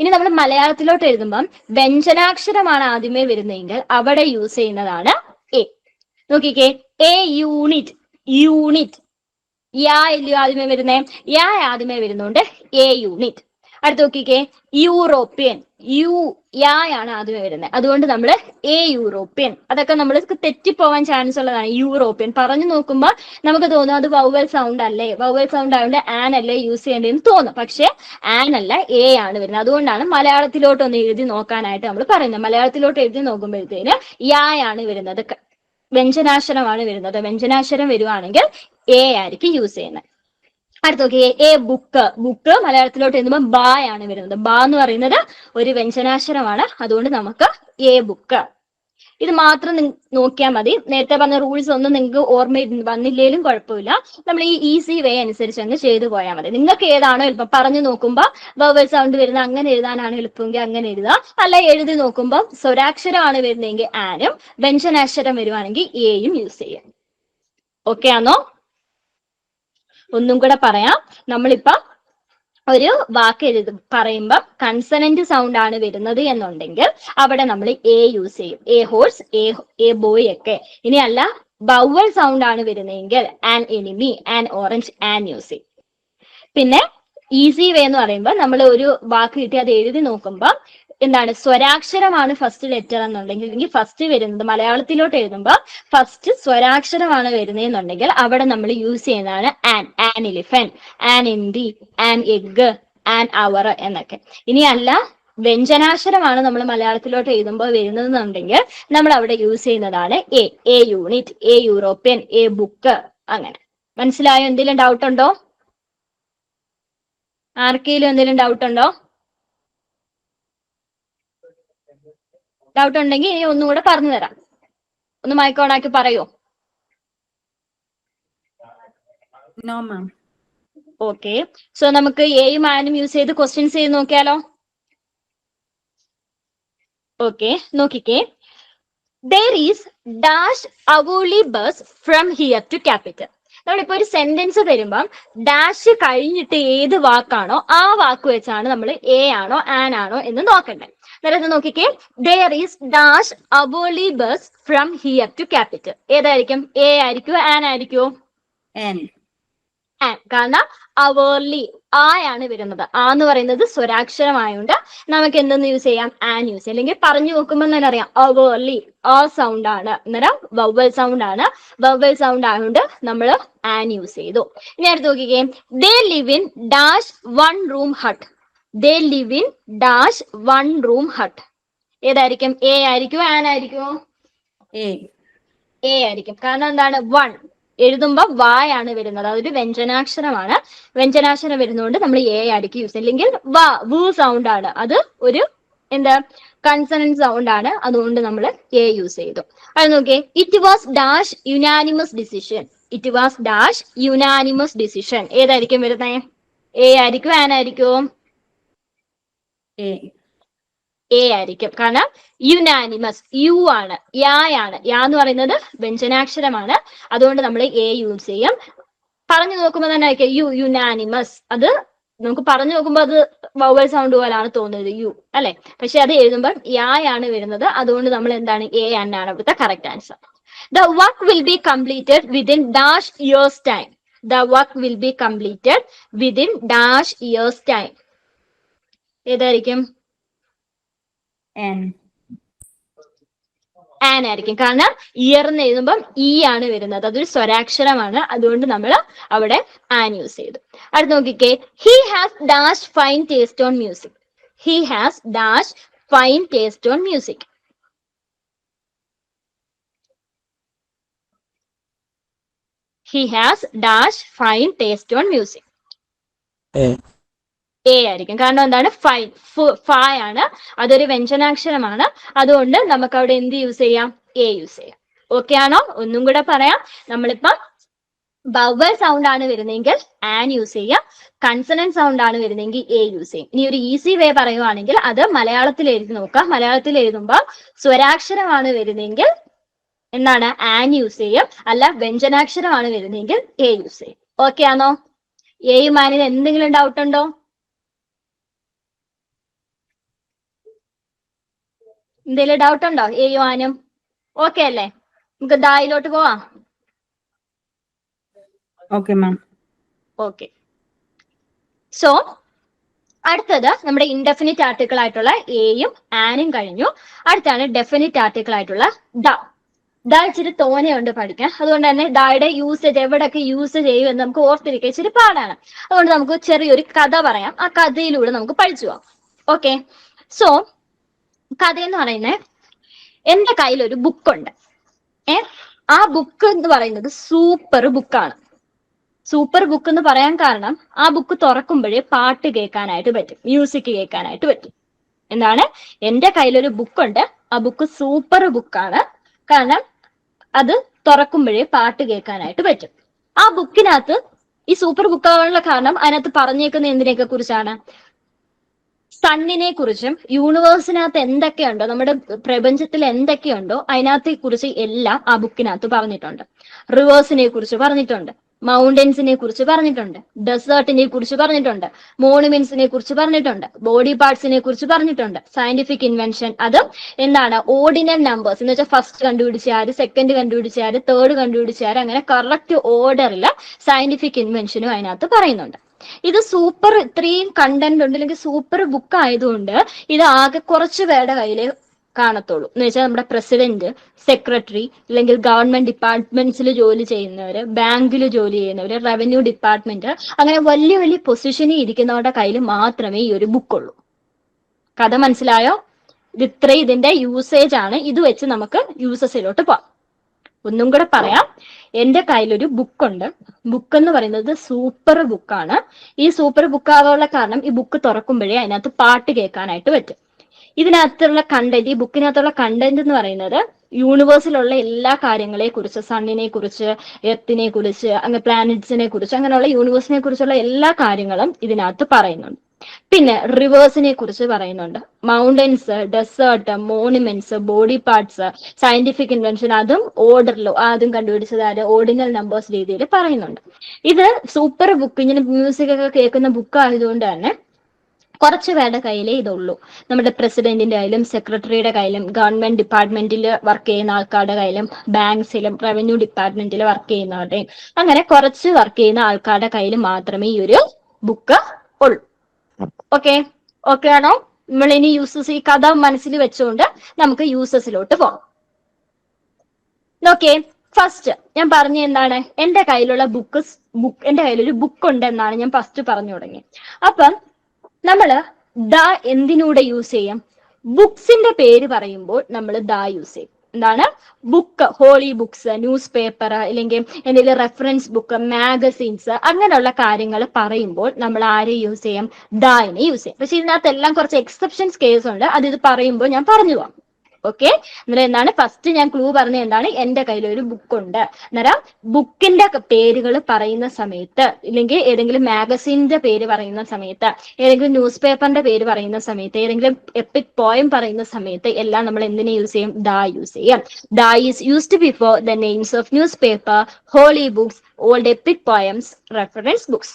ഇനി നമ്മൾ മലയാളത്തിലോട്ട് എഴുതുമ്പം വ്യഞ്ജനാക്ഷരമാണ് ആദ്യമേ വരുന്നതെങ്കിൽ അവിടെ യൂസ് ചെയ്യുന്നതാണ് എ നോക്കിക്കേ എ യൂണിറ്റ് യൂണിറ്റ് യാ ഇല്ലയോ ആദ്യമേ വരുന്നേ? യാ ആദ്യമേ വരുന്നുണ്ട് എ യൂണിറ്റ് അടുത്ത് നോക്കിക്കേ. യൂറോപ്യൻ യു യാണ് ആദ്യം വരുന്നത്. അതുകൊണ്ട് നമ്മൾ എ യൂറോപ്യൻ അതൊക്കെ നമ്മൾ തെറ്റിപ്പോവാൻ ചാൻസ് ഉള്ളതാണ് യൂറോപ്യൻ പറഞ്ഞു നോക്കുമ്പോൾ നമുക്ക് തോന്നും അത് വൗവൽ സൗണ്ട് അല്ലേ? വൗവൽ സൗണ്ട് ആയതുകൊണ്ട് ആൻ അല്ലേ യൂസ് ചെയ്യേണ്ടതെന്ന് തോന്നും. പക്ഷേ ആൻ അല്ല എ ആണ് വരുന്നത്. അതുകൊണ്ടാണ് മലയാളത്തിലോട്ട് ഒന്ന് എഴുതി നോക്കാനായിട്ട് നമ്മൾ പറയുന്നത്. മലയാളത്തിലോട്ട് എഴുതി നോക്കുമ്പോഴത്തേന് യാണ് വരുന്നത്. ക- വ്യഞ്ജനാക്ഷരമാണ് വരുന്നത്. വ്യഞ്ജനാക്ഷരം വരുവാണെങ്കിൽ എ ആയിരിക്കും യൂസ് ചെയ്യുന്നത്. അടുത്ത നോക്കിയേ എ ബുക്ക് ബുക്ക് മലയാളത്തിലോട്ട് എഴുതുമ്പോൾ ബാ ആണ് വരുന്നത്. ബാ എന്ന് പറയുന്നത് ഒരു വ്യഞ്ജനാക്ഷരമാണ്. അതുകൊണ്ട് നമുക്ക് എ ബുക്ക് ഇത് മാത്രം നോക്കിയാൽ മതി. നേരത്തെ പറഞ്ഞ റൂൾസ് ഒന്നും നിങ്ങൾക്ക് ഓർമ്മ വന്നില്ലേലും കുഴപ്പമില്ല. നമ്മൾ ഈ ഈസി വേ അനുസരിച്ച് അങ്ങ് ചെയ്തു പോയാൽ മതി. നിങ്ങൾക്ക് ഏതാണോ എളുപ്പം. പറഞ്ഞു നോക്കുമ്പോൾ വവൽ സൗണ്ട് വരുന്ന അങ്ങനെ എഴുതാനാണ് എളുപ്പമെങ്കിൽ അങ്ങനെ എഴുതുക. അല്ല എഴുതി നോക്കുമ്പോൾ സ്വരാക്ഷരമാണ് വരുന്നതെങ്കിൽ ആനും വ്യഞ്ജനാക്ഷരം വരുവാണെങ്കിൽ എയും യൂസ് ചെയ്യാം. ഓക്കെ ആണോ ഒന്നും കൂടെ പറയാം. നമ്മളിപ്പം ഒരു വാക്ക് എഴുതി പറയുമ്പം കൺസണന്റ് സൗണ്ട് ആണ് വരുന്നത് എന്നുണ്ടെങ്കിൽ അവിടെ നമ്മൾ എ യൂസ് ചെയ്യും. A horse a a boy ഒക്കെ. ഇനിയല്ല ബൗവൽ സൗണ്ട് ആണ് വരുന്നതെങ്കിൽ an enemy an orange an use ചെയ്യും പിന്നെ ഈസി വേ എന്ന് പറയുമ്പോൾ നമ്മൾ ഒരു വാക്ക് കിട്ടി അത് എഴുതി നോക്കുമ്പോൾ എന്താണ് സ്വരാക്ഷരമാണ് ഫസ്റ്റ് ലെറ്റർ എന്നുണ്ടെങ്കിൽ അല്ലെങ്കിൽ ഫസ്റ്റ് വരുന്നത് മലയാളത്തിലോട്ട് എഴുതുമ്പോൾ ഫസ്റ്റ് സ്വരാക്ഷരമാണ് വരുന്നതെന്നുണ്ടെങ്കിൽ അവിടെ നമ്മൾ യൂസ് ചെയ്യുന്നതാണ് ആൻ ആൻ എലിഫന്റ് ആൻ ഇന്തി ആൻ എഗ് ആൻ അവർ എന്നൊക്കെ. ഇനിയല്ല വ്യഞ്ജനാക്ഷരമാണ് നമ്മൾ മലയാളത്തിലോട്ട് എഴുതുമ്പോൾ വരുന്നതെന്നുണ്ടെങ്കിൽ നമ്മൾ അവിടെ യൂസ് ചെയ്യുന്നതാണ് a a unit a European a book അങ്ങനെ. മനസ്സിലായോ? എന്തെങ്കിലും ഡൗട്ട് ഉണ്ടോ? ആർക്കെങ്കിലും എന്തെങ്കിലും ഡൗട്ട് ഉണ്ടോ? ഡൗട്ട് ഉണ്ടെങ്കിൽ ഇനി ഒന്നുകൂടെ പറഞ്ഞു തരാം ഒന്ന് മൈക്ക് ഓണാക്കി പറയോ? No, മാം ഓക്കെ സോ നമുക്ക് എയും ആനും യൂസ് ചെയ്ത് ക്വസ്റ്റ്യൻസ് ചെയ്ത് നോക്കിയാലോ? ഓക്കെ നോക്കിക്കേ. There is dash hourly bus from here to capital നമ്മളിപ്പോ ഒരു സെന്റൻസ് തരുമ്പം ഡാഷ് കഴിഞ്ഞിട്ട് ഏത് വാക്കാണോ ആ വാക്ക് വെച്ചാണ് നമ്മൾ എ ആണോ ആൻ ആണോ എന്ന് നോക്കണ്ടേ. നേരത്തെ നോക്കിക്കേ. There is dash hourly bus from here to capital ഏതായിരിക്കും? എ ആയിരിക്കുമോ ആൻ ആയിരിക്കുമോ. ആൻ കാരണം അവേർലി ആയാണ് വരുന്നത്. ആ എന്ന് പറയുന്നത് സ്വരാക്ഷരമായോണ്ട് നമുക്ക് എന്തെന്ന് യൂസ് ചെയ്യാം? ആൻ യൂസ് ചെയ്യാം അല്ലെങ്കിൽ പറഞ്ഞു നോക്കുമ്പോൾ തന്നെ അറിയാം അവേർലി ആ സൗണ്ട് ആണ്. അന്നേരം വവൽ സൗണ്ട് ആണ്. വവൽ സൗണ്ട് ആയതുകൊണ്ട് നമ്മൾ ആൻ യൂസ് ചെയ്തു. ഇനി അടുത്ത് നോക്കിക്കേ. They live in dash one room hut they live in dash one room hut ഏതായിരിക്കും? എ ആയിരിക്കുമോ ആൻ ആയിരിക്കുമോ A. എ ആയിരിക്കും. കാരണം എന്താണ്? വൺ എഴുതുമ്പോൾ വായാണ് വരുന്നത്. അതൊരു വ്യഞ്ജനാക്ഷരമാണ്. വ്യഞ്ജനാക്ഷരം വരുന്നതുകൊണ്ട് നമ്മൾ എ ആയിരിക്കും യൂസ് അല്ലെങ്കിൽ വ വു സൗണ്ട് ആണ്. അത് ഒരു എന്താ കൺസണന്റ് സൗണ്ട് ആണ്. അതുകൊണ്ട് നമ്മൾ എ യൂസ് ചെയ്തു. അത് നോക്കിയേ. It was dash unanimous decision it was dash unanimous decision ഏതായിരിക്കും വരുന്നത്? എ ആയിരിക്കും? A. എ ആയിരിക്കും. കാരണം യുനാനിമസ് യു ആണ്. യാണ് യാ എന്ന് പറയുന്നത് വ്യഞ്ജനാക്ഷരമാണ്. അതുകൊണ്ട് നമ്മൾ എ യൂസ് ചെയ്യും. പറഞ്ഞു നോക്കുമ്പോൾ തന്നെ ആയിരിക്കും യു യുനാനിമസ് അത് നമുക്ക് പറഞ്ഞു നോക്കുമ്പോൾ അത് വവൽ സൗണ്ട് പോലാണ് തോന്നുന്നത് യു അല്ലെ? പക്ഷെ അത് എഴുതുമ്പോൾ യായാണ് വരുന്നത്. അതുകൊണ്ട് നമ്മൾ എന്താണ് എ ആണ് ഇവിടുത്തെ correct answer the work will be completed within dash years time the work will be completed within dash years time ഏതായിരിക്കും? ആൻ ആയിരിക്കും. കാരണം ഇയർ എന്ന് എഴുതുമ്പം ഇ ആണ് വരുന്നത്. അതൊരു സ്വരാക്ഷരമാണ്. അതുകൊണ്ട് നമ്മൾ അവിടെ ആൻ യൂസ് ചെയ്തു. അടുത്ത് നോക്കിക്കേ. He has dash fine taste on music he has dash fine taste on music he has dash fine taste on music a ആയിരിക്കും. കാരണം എന്താണ്? ഫൈ ഫായ് ആണ്. അതൊരു വ്യഞ്ജനാക്ഷരമാണ്. അതുകൊണ്ട് നമുക്ക് അവിടെ എന്ത് യൂസ് ചെയ്യാം? എ യൂസ് ചെയ്യാം. ഓക്കെ ആണോ? ഒന്നും കൂടെ പറയാം. നമ്മളിപ്പം ബവൽ സൗണ്ട് ആണ് വരുന്നതെങ്കിൽ ആൻ യൂസ് ചെയ്യാം. കൺസണന്റ് സൗണ്ട് ആണ് വരുന്നതെങ്കിൽ എ യൂസ് ചെയ്യും. ഇനി ഒരു ഈസി വേ പറയുവാണെങ്കിൽ അത് മലയാളത്തിൽ എഴുതി നോക്കാം മലയാളത്തിൽ എഴുതുമ്പോൾ സ്വരാക്ഷരമാണ് വരുന്നതെങ്കിൽ എന്താണ്? ആൻ യൂസ് ചെയ്യും. അല്ല വ്യഞ്ജനാക്ഷരമാണ് വരുന്നതെങ്കിൽ എ യൂസ് ചെയ്യും. ഓക്കെ ആണോ? എയും ആനിന് എന്തെങ്കിലും ഡൗട്ട് ഉണ്ടോ? എന്തെങ്കിലും ഡൗട്ട് ഉണ്ടോ? എയും ആനും ഓക്കെ അല്ലേ? നമുക്ക് ദായിലോട്ട് പോവാം. ഓക്കെ മാം ഓക്കെ സോ അടുത്തത് നമ്മുടെ ഇൻഡെഫിനിറ്റ് ആർട്ടിക്കിൾ ആയിട്ടുള്ള എയും ആനും കഴിഞ്ഞു. അടുത്താണ് ഡെഫിനിറ്റ് ആർട്ടിക്കിൾ ആയിട്ടുള്ള ഡ ഡ ഇച്ചിരി തോനെയുണ്ട് പഠിക്കാൻ. അതുകൊണ്ട് തന്നെ ഡയുടെ യൂസേജ് എവിടെയൊക്കെ യൂസ് ചെയ്യും എന്ന് നമുക്ക് ഓർത്തിരിക്കുക ഇച്ചിരി പാടാണ്. അതുകൊണ്ട് നമുക്ക് ചെറിയൊരു കഥ പറയാം. ആ കഥയിലൂടെ നമുക്ക് പഠിച്ചു പോവാം. ഓക്കെ സോ കഥ എന്ന് പറയുന്നത് എന്റെ കയ്യിൽ ഒരു ബുക്കുണ്ട്. ഏ ആ ബുക്ക് എന്ന് പറയുന്നത് സൂപ്പർ ബുക്കാണ്. സൂപ്പർ ബുക്ക് എന്ന് പറയാൻ കാരണം ആ ബുക്ക് തുറക്കുമ്പോഴേ പാട്ട് കേൾക്കാനായിട്ട് പറ്റും മ്യൂസിക് കേൾക്കാനായിട്ട് പറ്റും. എന്താണ്? എന്റെ കയ്യിലൊരു ബുക്കുണ്ട് ആ ബുക്ക് സൂപ്പർ ബുക്കാണ്. കാരണം അത് തുറക്കുമ്പോഴേ പാട്ട് കേൾക്കാനായിട്ട് പറ്റും. ആ ബുക്കിനകത്ത് ഈ സൂപ്പർ ബുക്കാനുള്ള കാരണം അതിനകത്ത് പറഞ്ഞേക്കുന്ന എന്തിനെയൊക്കെ കുറിച്ചാണ്? സണ്ണിനെ കുറിച്ചും യൂണിവേഴ്സിനകത്ത് എന്തൊക്കെയുണ്ടോ നമ്മുടെ പ്രപഞ്ചത്തിൽ എന്തൊക്കെയുണ്ടോ അതിനകത്തെ കുറിച്ച് എല്ലാം ആ ബുക്കിനകത്ത് പറഞ്ഞിട്ടുണ്ട്. റിവേഴ്സിനെ കുറിച്ച് പറഞ്ഞിട്ടുണ്ട് മൗണ്ടൻസിനെ കുറിച്ച് പറഞ്ഞിട്ടുണ്ട് ഡെസേർട്ടിനെ കുറിച്ച് പറഞ്ഞിട്ടുണ്ട് മോണുമെന്റ്സിനെ കുറിച്ച് പറഞ്ഞിട്ടുണ്ട് ബോഡി പാർട്സിനെ കുറിച്ച് പറഞ്ഞിട്ടുണ്ട്. സയന്റിഫിക് ഇൻവെൻഷൻ അത് എന്താണ്? ഓർഡിനൽ നമ്പേഴ്സ് എന്ന് വെച്ചാൽ ഫസ്റ്റ് കണ്ടുപിടിച്ചാൽ സെക്കൻഡ് കണ്ടുപിടിച്ചാൽ തേർഡ് കണ്ടുപിടിച്ചാൽ അങ്ങനെ കറക്റ്റ് ഓർഡറിൽ സയന്റിഫിക് ഇൻവെൻഷനും അതിനകത്ത് പറയുന്നുണ്ട്. ഇത് സൂപ്പർ ഇത്രയും കണ്ടന്റ് ഉണ്ട് അല്ലെങ്കിൽ സൂപ്പർ ബുക്ക് ആയതുകൊണ്ട് ഇത് ആകെ കുറച്ച് പേരുടെ കയ്യിൽ കാണത്തുള്ളൂ. എന്ന് വെച്ചാൽ നമ്മുടെ പ്രസിഡന്റ് സെക്രട്ടറി അല്ലെങ്കിൽ ഗവൺമെന്റ് ഡിപ്പാർട്ട്മെന്റ്സിൽ ജോലി ചെയ്യുന്നവര് ബാങ്കിൽ ജോലി ചെയ്യുന്നവര് റവന്യൂ ഡിപ്പാർട്ട്മെന്റ് അങ്ങനെ വലിയ വലിയ പൊസിഷനിൽ ഇരിക്കുന്നവരുടെ കയ്യിൽ മാത്രമേ ഈ ഒരു ബുക്ക് ഉള്ളൂ. കഥ മനസ്സിലായോ? ഇത് ഇത്രയും ഇതിന്റെ യൂസേജ് ആണ്. ഇത് വെച്ച് നമുക്ക് യൂസസിലോട്ട് പോവാം. ഒന്നും കൂടെ പറയാം. എന്റെ കയ്യിലൊരു ബുക്കുണ്ട്. ബുക്ക് എന്ന് പറയുന്നത് സൂപ്പർ ബുക്കാണ്. ഈ സൂപ്പർ ബുക്ക് ആവാനുള്ള കാരണം ഈ ബുക്ക് തുറക്കുമ്പോഴേ അതിനകത്ത് പാട്ട് കേൾക്കാനായിട്ട് പറ്റും. ഇതിനകത്തുള്ള കണ്ടന്റ് ഈ ബുക്കിനകത്തുള്ള കണ്ടന്റ് എന്ന് പറയുന്നത് യൂണിവേഴ്സിലുള്ള എല്ലാ കാര്യങ്ങളെ കുറിച്ച് സണ്ണിനെ കുറിച്ച് എർത്തിനെ കുറിച്ച് അങ്ങനെ പ്ലാനറ്റ്സിനെ കുറിച്ച് അങ്ങനെയുള്ള യൂണിവേഴ്സിനെ കുറിച്ചുള്ള എല്ലാ കാര്യങ്ങളും ഇതിനകത്ത് പറയുന്നുണ്ട്. പിന്നെ റിവേഴ്സിനെ കുറിച്ച് പറയുന്നുണ്ട്. Mountains desert monuments body parts scientific invention അതും ഓർഡറിലോ ആദ്യം കണ്ടുപിടിച്ചത് ആര്? ഓർഡിനൽ നമ്പേഴ്സ് രീതിയിൽ പറയുന്നുണ്ട്. ഇത് സൂപ്പർ ബുക്ക് ഇങ്ങനെ മ്യൂസിക് ഒക്കെ കേൾക്കുന്ന ബുക്ക് ആയതുകൊണ്ട് തന്നെ കുറച്ച് പേരുടെ കയ്യിലേ ഇതുള്ളൂ. നമ്മുടെ പ്രസിഡന്റിന്റെ കയ്യിലും സെക്രട്ടറിയുടെ കയ്യിലും ഗവൺമെന്റ് ഡിപ്പാർട്ട്മെന്റിൽ വർക്ക് ചെയ്യുന്ന ആൾക്കാരുടെ കയ്യിലും ബാങ്ക്സിലും റവന്യൂ ഡിപ്പാർട്ട്മെന്റിൽ വർക്ക് ചെയ്യുന്നവരുടെയും അങ്ങനെ കുറച്ച് വർക്ക് ചെയ്യുന്ന ആൾക്കാരുടെ കയ്യിൽ മാത്രമേ ഈ ഒരു ബുക്ക് ഉള്ളൂ. ഓക്കെ ഓക്കെ ആണോ? നമ്മൾ ഇനി യൂസസ് ഈ കഥ മനസ്സിൽ വെച്ചുകൊണ്ട് നമുക്ക് യൂസസിലോട്ട് പോകാം. നോക്കേ ഫസ്റ്റ് ഞാൻ പറഞ്ഞ എന്താണ്? എന്റെ കയ്യിലുള്ള ബുക്ക് ബുക്ക് എന്റെ കയ്യിലൊരു ബുക്ക് ഉണ്ട് എന്നാണ് ഞാൻ ഫസ്റ്റ് പറഞ്ഞു തുടങ്ങി അപ്പം നമ്മൾ ദ എന്തിനൂടെ യൂസ് ചെയ്യും? ബുക്സിന്റെ പേര് പറയുമ്പോൾ നമ്മൾ ദ യൂസ് ചെയ്യും. എന്താണ്? Book holy books newspaper അല്ലെങ്കിൽ എന്തെങ്കിലും റെഫറൻസ് ബുക്ക് മാഗസീൻസ് അങ്ങനെയുള്ള കാര്യങ്ങൾ പറയുമ്പോൾ നമ്മൾ ആരെ യൂസ് ചെയ്യാം? ദായിനെ യൂസ് ചെയ്യാം. പക്ഷെ ഇതിനകത്ത് എല്ലാം കുറച്ച് എക്സെപ്ഷൻസ് കേസ് ഉണ്ട്. അത് ഇത് പറയുമ്പോൾ ഞാൻ പറഞ്ഞു പോവാം ഓക്കെ അന്നേരം എന്താണ്? ഫസ്റ്റ് ഞാൻ ക്ലൂ പറഞ്ഞ എന്താണ്? എന്റെ കയ്യിൽ ഒരു ബുക്ക് ഉണ്ട്. അന്നേരം ബുക്കിന്റെ പേരുകൾ പറയുന്ന സമയത്ത് ഇല്ലെങ്കിൽ ഏതെങ്കിലും മാഗസീനിന്റെ പേര് പറയുന്ന സമയത്ത് ഏതെങ്കിലും ന്യൂസ് പേപ്പറിന്റെ പേര് പറയുന്ന സമയത്ത് ഏതെങ്കിലും എപ്പിക് പോയം പറയുന്ന സമയത്ത് എല്ലാം നമ്മൾ എന്തിനെ യൂസ് ചെയ്യും? ദ യൂസ് ചെയ്യാം. The is used before the names of newspaper holy books old epic poems reference books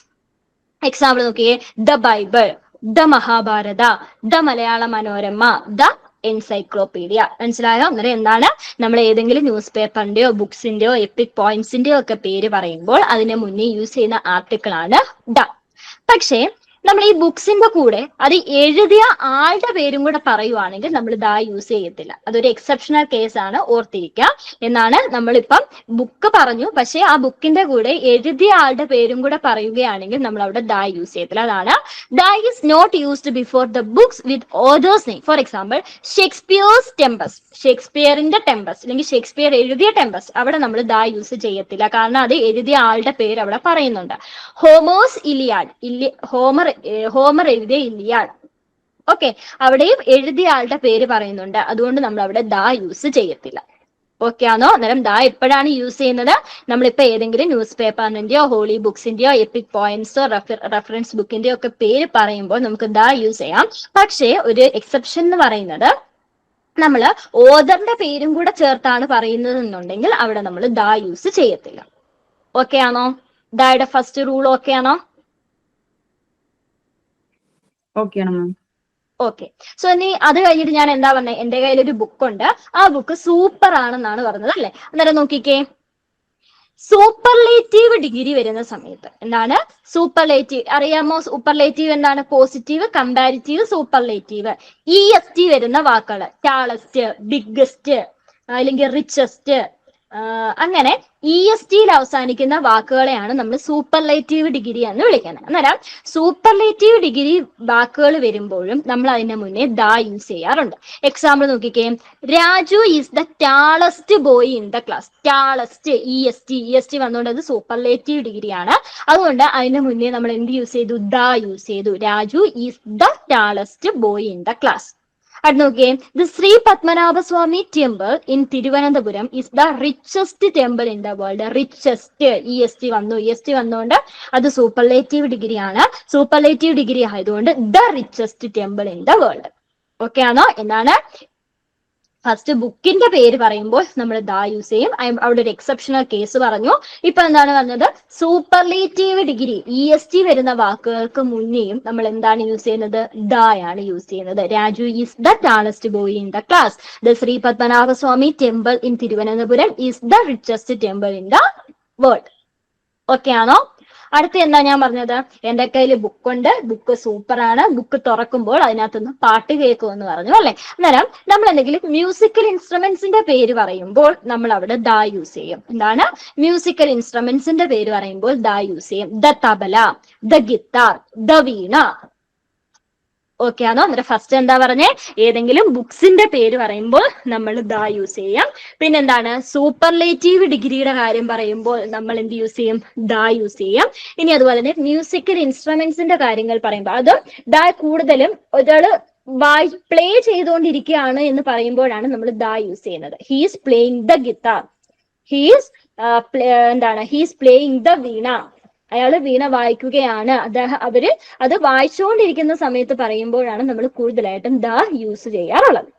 example നോക്കിയേ. The Bible the Mahabharata the Malayala Manorama the encyclopedia. മനസ്സിലായോ? അന്നേരം എന്താണ് നമ്മൾ ഏതെങ്കിലും ന്യൂസ് പേപ്പറിന്റെയോ ബുക്സിന്റെയോ എപ്പിക് പോയിന്റ്സിന്റെയോ ഒക്കെ പേര് പറയുമ്പോൾ അതിന് മുന്നേ യൂസ് ചെയ്യുന്ന ആർട്ടിക്കിൾ ആണ് ഡ. പക്ഷേ നമ്മൾ ഈ ബുക്സിന്റെ കൂടെ അത് എഴുതിയ ആളുടെ പേരും കൂടെ പറയുവാണെങ്കിൽ നമ്മൾ ദാ യൂസ് ചെയ്യത്തില്ല. അതൊരു എക്സെപ്ഷണൽ കേസ് ആണ് ഓർത്തിരിക്കുക എന്നാണ് നമ്മളിപ്പം ബുക്ക് പറഞ്ഞു. പക്ഷേ ആ ബുക്കിന്റെ കൂടെ എഴുതിയ ആളുടെ പേരും കൂടെ പറയുകയാണെങ്കിൽ നമ്മൾ അവിടെ ദാ യൂസ് ചെയ്യത്തില്ല. അതാണ് the is not used before the books with authors name for example Shakespeare's Tempest ഷേക്സ്പിയറിന്റെ Tempest അല്ലെങ്കിൽ ഷേക്സ്പിയർ എഴുതിയ ടെമ്പസ് അവിടെ നമ്മൾ ദാ യൂസ് ചെയ്യത്തില്ല. കാരണം അത് എഴുതിയ ആളുടെ പേര് അവിടെ പറയുന്നുണ്ട്. ഹോമോസ് ഇലിയാഡ് ഇല്ലി ഹോമർ ഹോമർ എഴുതിയ ഇല്ലിയാണ്. ഓക്കെ അവിടെയും എഴുതിയ ആളുടെ പേര് പറയുന്നുണ്ട്. അതുകൊണ്ട് നമ്മൾ അവിടെ ദ യൂസ് ചെയ്യത്തില്ല. ഓക്കെ ആണോ? അന്നേരം ദാ എപ്പോഴാണ് യൂസ് ചെയ്യുന്നത്? നമ്മളിപ്പോ ഏതെങ്കിലും ന്യൂസ് പേപ്പറിന്റെയോ ഹോളി ബുക്സിന്റെയോ എപ്പിക് പോയിന്റ്സോ റെഫറൻസ് ബുക്കിന്റെയോ ഒക്കെ പേര് പറയുമ്പോൾ നമുക്ക് ദാ യൂസ് ചെയ്യാം. പക്ഷേ ഒരു എക്സെപ്ഷൻ എന്ന് പറയുന്നത് നമ്മൾ ഓദറിന്റെ പേരും കൂടെ ചേർത്താണ് പറയുന്നത് എന്നുണ്ടെങ്കിൽ അവിടെ നമ്മൾ ദാ യൂസ് ചെയ്യത്തില്ല. ഓക്കെ ആണോ? ദയുടെ ഫസ്റ്റ് റൂൾ ഓക്കെ ആണോ? ഓക്കെ സോ ഇനി അത് കഴിഞ്ഞിട്ട് ഞാൻ എന്താ പറഞ്ഞത് എന്റെ കയ്യിൽ ഒരു ബുക്ക് ഉണ്ട്. ആ ബുക്ക് സൂപ്പർ ആണെന്നാണ് പറഞ്ഞത് അല്ലെ? അന്നേരം നോക്കിക്കേ. സൂപ്പർലേറ്റീവ് ഡിഗ്രി വരുന്ന സമയത്ത് എന്താണ്? സൂപ്പർലേറ്റീവ് അറിയാമോ? സൂപ്പർലേറ്റീവ് എന്താണ്? Positive comparative superlative E S T വരുന്ന വാക്കുകൾ ടാളസ്റ്റ് ബിഗ്ഗസ്റ്റ് അല്ലെങ്കിൽ റിച്ചസ്റ്റ് അങ്ങനെ ഇ എസ് ടിയിൽ അവസാനിക്കുന്ന വാക്കുകളെയാണ് നമ്മൾ സൂപ്പർലേറ്റീവ് ഡിഗ്രി എന്ന് വിളിക്കുന്നത്. അന്നേരം സൂപ്പർലേറ്റീവ് ഡിഗ്രി വാക്കുകൾ വരുമ്പോഴും നമ്മൾ അതിന്റെ മുന്നേ ദ യൂസ് ചെയ്യാറുണ്ട്. എക്സാമ്പിൾ നോക്കിക്കേ. Raju is the tallest boy in the class tallest E S T E S T വന്നുകൊണ്ട് അത് സൂപ്പർലേറ്റീവ് ഡിഗ്രിയാണ് അതുകൊണ്ട് അതിന്റെ മുന്നേ നമ്മൾ എന്ത് യൂസ് ചെയ്തു? ദ യൂസ് ചെയ്തു. Raju is the tallest boy in the class അത് നോക്കിയേ. The Shri Padmanabhaswamy temple in Thiruvananthapuram. Is the richest temple in the world richest E S T വന്നു. ഇ എസ് ടി വന്നുകൊണ്ട് അത് സൂപ്പർലേറ്റീവ് ഡിഗ്രി ആണ്. സൂപ്പർലേറ്റീവ് ഡിഗ്രി ആയതുകൊണ്ട് the richest temple in the world okay ആണോ? എന്നാണ് ഫസ്റ്റ് ബുക്കിന്റെ പേര് പറയുമ്പോൾ നമ്മൾ ദാ യൂസ് ചെയ്യും. അവിടെ ഒരു എക്സെപ്ഷണൽ കേസ് പറഞ്ഞു. ഇപ്പൊ എന്താണ് പറഞ്ഞത്? Superlative degree E S T വരുന്ന വാക്കുകൾക്ക് മുന്നേയും നമ്മൾ എന്താണ് യൂസ് ചെയ്യുന്നത്? ഡായാണ് യൂസ് ചെയ്യുന്നത്. Raju is the tallest boy in the class the Shri Padmanabhaswamy temple in Thiruvananthapuram is the richest temple in the world okay ആണോ? അടുത്ത എന്താ ഞാൻ പറഞ്ഞത്? എന്റെ കയ്യിൽ ബുക്കുണ്ട് ബുക്ക് സൂപ്പർ ആണ്. ബുക്ക് തുറക്കുമ്പോൾ അതിനകത്തുനിന്ന് പാട്ട് കേൾക്കുമെന്ന് പറഞ്ഞു അല്ലെ? അന്നേരം നമ്മൾ എന്തെങ്കിലും മ്യൂസിക്കൽ ഇൻസ്ട്രുമെന്റ്സിന്റെ പേര് പറയുമ്പോൾ നമ്മൾ അവിടെ ദ യൂസ് ചെയ്യും. എന്താണ്? മ്യൂസിക്കൽ ഇൻസ്ട്രുമെന്റ്സിന്റെ പേര് പറയുമ്പോൾ ദ യൂസ് ചെയ്യും. The tabla the guitar the veena okay ആണോ അന്നേരം ഫസ്റ്റ് എന്താ പറഞ്ഞേ? ഏതെങ്കിലും ബുക്സിന്റെ പേര് പറയുമ്പോൾ നമ്മൾ ദാ യൂസ് ചെയ്യാം. പിന്നെന്താണ്? സൂപ്പർലേറ്റീവ് ഡിഗ്രിയുടെ കാര്യം പറയുമ്പോൾ നമ്മൾ എന്ത് യൂസ് ചെയ്യും? ദാ യൂസ് ചെയ്യാം. ഇനി അതുപോലെ തന്നെ മ്യൂസിക്കൽ ഇൻസ്ട്രുമെന്റ്സിന്റെ കാര്യങ്ങൾ പറയുമ്പോൾ അത് ദാ കൂടുതലും ഒരാൾ വായി പ്ലേ ചെയ്തുകൊണ്ടിരിക്കുകയാണ് എന്ന് പറയുമ്പോഴാണ് നമ്മൾ ദാ യൂസ് ചെയ്യുന്നത്. He's playing the guitar he's എന്താണ്? ഹീസ് പ്ലേയിങ് ദ വീണ അയാൾ വീണ വായിക്കുകയാണ്. അദ്ദേഹം അവർ അത് വായിച്ചുകൊണ്ടിരിക്കുന്ന സമയത്ത് പറയുമ്പോഴാണ് നമ്മൾ കൂടുതലായിട്ടും ദ യൂസ് ചെയ്യാറുള്ളത്.